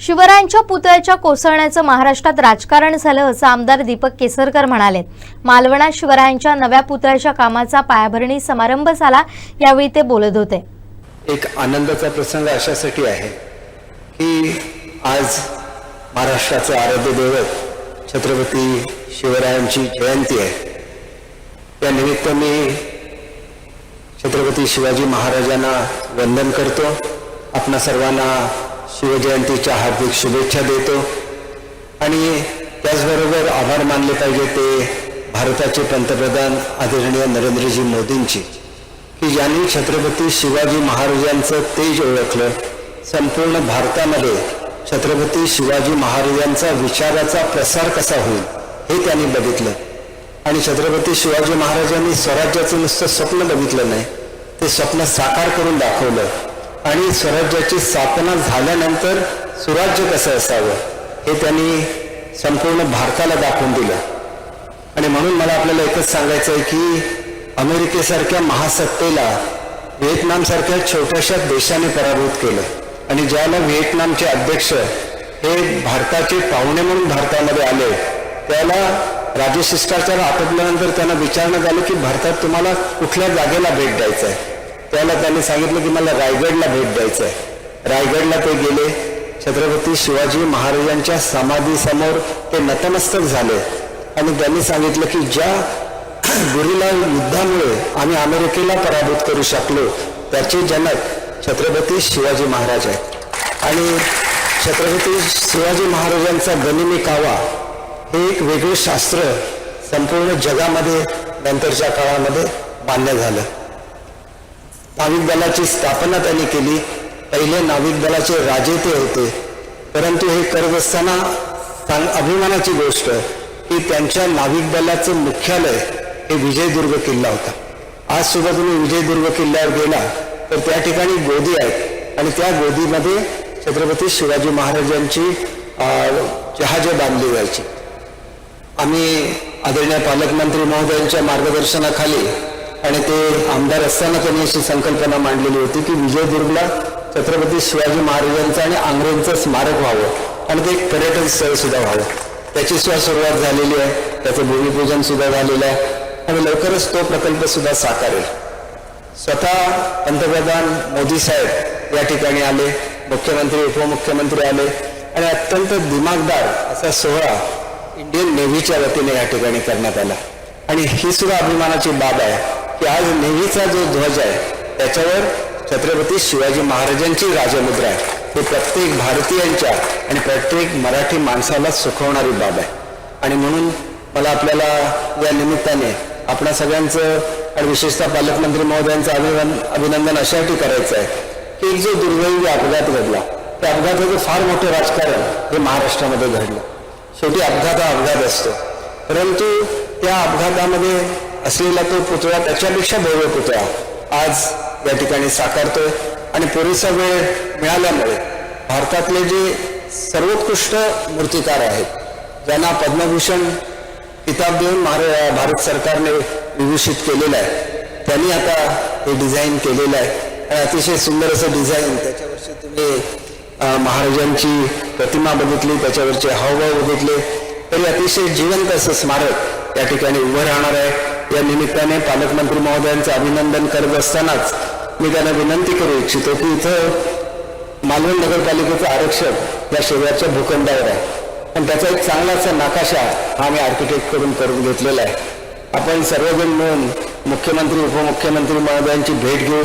शिवरायांच्या पुतळ्याच्या कोसळण्याचं महाराष्ट्रात राजकारण झालं असं आमदार दीपक केसरकर म्हणाले. मालवणात शिवरायांच्या नव्या पुतळ्याच्या कामाचा पायाभरणी समारंभ झाला यावेळी ते बोलत होते. एक आनंदाचा प्रसंग अशासाठी आहे की आज महाराष्ट्राचं आराध्य दैवत छत्रपती शिवरायांची जयंती आहे. त्यानिमित्त मी छत्रपती शिवाजी महाराजांना वंदन करतो. आपणा सर्वांना शिवजयंतीच्या हार्दिक शुभेच्छा देतो. आणि त्याचबरोबर आभार मानले पाहिजे ते भारताचे पंतप्रधान आदरणीय नरेंद्रजी मोदींची की ज्यांनी छत्रपती शिवाजी महाराजांचं तेज ओळखलं संपूर्ण भारतामध्ये छत्रपती शिवाजी महाराजांचा विचाराचा प्रसार कसा होईल हे त्यांनी बघितलं. आणि छत्रपती शिवाजी महाराजांनी स्वराज्याचं नुसतं स्वप्न बघितलं नाही ते स्वप्न साकार करून दाखवलं. आणि स्वराज्याची स्थापना झाल्यानंतर सुराज्य कसं असावं हे त्यांनी संपूर्ण भारताला दाखवून दिलं. आणि म्हणून मला आपल्याला एकच सांगायचं आहे की अमेरिकेसारख्या महासत्तेला व्हिएतनामसारख्या छोट्याशा देशाने पराभूत केलं. आणि ज्याला व्हिएतनामचे अध्यक्ष हे भारताचे पाहुणे म्हणून भारतामध्ये आले त्याला राजशिष्टाचार आटपल्यानंतर त्यांना विचारण्यात आलं की भारतात तुम्हाला कुठल्या जागेला भेट द्यायचं आहे त्याला त्यांनी सांगितलं की मला रायगडला भेट द्यायचं आहे रायगडला ते गेले. छत्रपती शिवाजी महाराजांच्या समाधीसमोर ते नतमस्तक झाले. आणि त्यांनी सांगितलं की ज्या गुरुला युद्धामुळे आम्ही अमेरिकेला पराभूत करू शकलो त्याचे जनक छत्रपती शिवाजी महाराज आहेत. आणि छत्रपती शिवाजी महाराजांचा गनिमी कावा हे एक वेगळे शास्त्र संपूर्ण जगामध्ये नंतरच्या काळामध्ये मान्य झालं. नाविक दलाची स्थापना त्यांनी केली. पहिले नाविक दलाचे राजे ते होते. परंतु हे करत असताना अभिमानाची गोष्ट की त्यांच्या नाविक दलाचं मुख्यालय हे विजयदुर्ग किल्ला होता. आज सुद्धा तुम्ही विजयदुर्ग किल्ल्यावर गेला तर त्या ठिकाणी गोदी आहेत. आणि त्या गोदीमध्ये छत्रपती शिवाजी महाराजांची अं, जहाजे बांधली जायची. आम्ही आदरणीय पालकमंत्री महोदयांच्या मार्गदर्शनाखाली आणि ते आमदार असताना त्यांनी अशी संकल्पना मांडलेली होती की विजयदुर्गला छत्रपती शिवाजी महाराजांचं आणि आंग्रेंचं स्मारक व्हावं आणि ते एक पर्यटन स्थळ सुद्धा व्हावं. त्याची सुद्धा सुरुवात झालेली आहे. त्याचं भूमिपूजन सुद्धा झालेलं आहे. आणि लवकरच तो प्रकल्प सुद्धा साकारेल. स्वतः पंतप्रधान मोदी साहेब या ठिकाणी आले मुख्यमंत्री उपमुख्यमंत्री आले आणि अत्यंत दिमागदार असा सोहळा इंडियन नेव्हीच्या वतीने या ठिकाणी करण्यात आला. आणि ही सुद्धा अभिमानाची बाब आहे. की आज नेव्हीचा जो ध्वज आहे त्याच्यावर छत्रपती शिवाजी महाराजांची राजमुद्रा आहे. हे प्रत्येक भारतीयांच्या आणि प्रत्येक मराठी माणसाला सुखवणारी बाब आहे. आणि म्हणून मला आपल्याला या निमित्ताने आपल्या सगळ्यांचं आणि विशेषतः पालकमंत्री महोदयांचं अभिवन अभिनंदन अशासाठी करायचं आहे की एक जो दुर्दैवी अपघात घडला त्या अपघाताचं फार मोठं राजकारण हे महाराष्ट्रामध्ये घडलं. शेवटी अपघात हा अपघात असतो. परंतु त्या अपघातामध्ये असलेला तो पुतळा त्याच्यापेक्षा भव्य पुतळा आज या ठिकाणी साकारतोय. आणि पुरेसा वेळ मिळाल्यामुळे भारतातले जे सर्वोत्कृष्ट मूर्तिकार आहेत ज्यांना पद्मभूषण किताब देऊन महारा भारत सरकारने विभूषित केलेलं आहे त्यांनी आता हे डिझाईन केलेलं आहे. आणि अतिशय सुंदर असं डिझाईन त्याच्यावरची तुम्ही महाराजांची प्रतिमा बघितली त्याच्यावरचे हावभाव बघितले तरी अतिशय जिवंत असं स्मारक या ठिकाणी उभं राहणार आहे. या निमित्ताने पालकमंत्री महोदयांचं अभिनंदन करत असतानाच मी त्यांना विनंती करू इच्छितो की इथं मालवण नगरपालिकेचं आरक्षक या शहराच्या भूखंडावर आहे. पण त्याचा एक चांगला असा नकाशा हा आम्ही आर्किटेक्टकडून करून घेतलेला आहे. आपण सर्वजण मिळून मुख्यमंत्री उपमुख्यमंत्री महोदयांची भेट घेऊ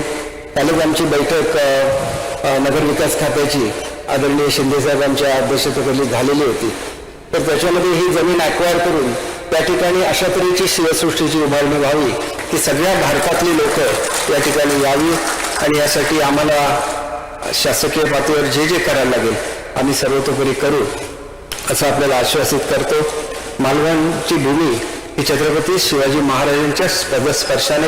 कालच आमची बैठक नगरविकास खात्याची आदरणीय शिंदेसाहेबांच्या अध्यक्षतेखाली झालेली होती. तर त्याच्यामध्ये ही जमीन ॲक्वायर करून त्या ठिकाणी अशा तऱ्हेची शिवसृष्टीची उभारणी व्हावी की सगळ्या भारतातली लोक या ठिकाणी यावी आणि यासाठी आम्हाला शासकीय पातळीवर जे जे करायला लागेल आम्ही सर्वतोपरी करू असं आपल्याला आश्वासित करतो. मालवणची भूमी ही छत्रपती शिवाजी महाराजांच्या पदस्पर्शाने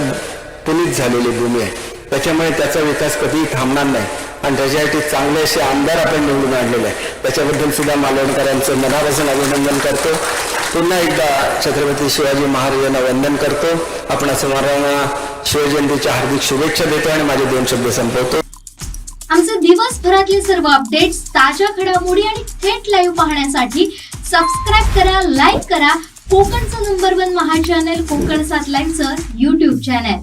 पुनीत झालेली भूमी आहे. त्याच्यामुळे त्याचा विकास कधीही थांबणार नाही. आणि त्याच्यासाठी चांगले असे आमदार आपण निवडून आणलेले आहे. त्याच्याबद्दल सुद्धा मालवणकरांचं मनापासून अभिनंदन करतो. पुन्हा एकदा छत्रपती शिवाजी महाराजांना वंदन करतो. आपण सर्वांना शिवजयंतीच्या हार्दिक शुभेच्छा देतो आणि माझे दोन शब्द संपवतो. आमचे दिवसभरातले सर्व अपडेट्स ताज्या घडामोडी आणि थेट लाईव्ह पाहण्यासाठी सबस्क्राईब करा लाईक करा. कोकणचं नंबर वन महा चॅनल कोकण सात लाईनचं युट्यूब चॅनल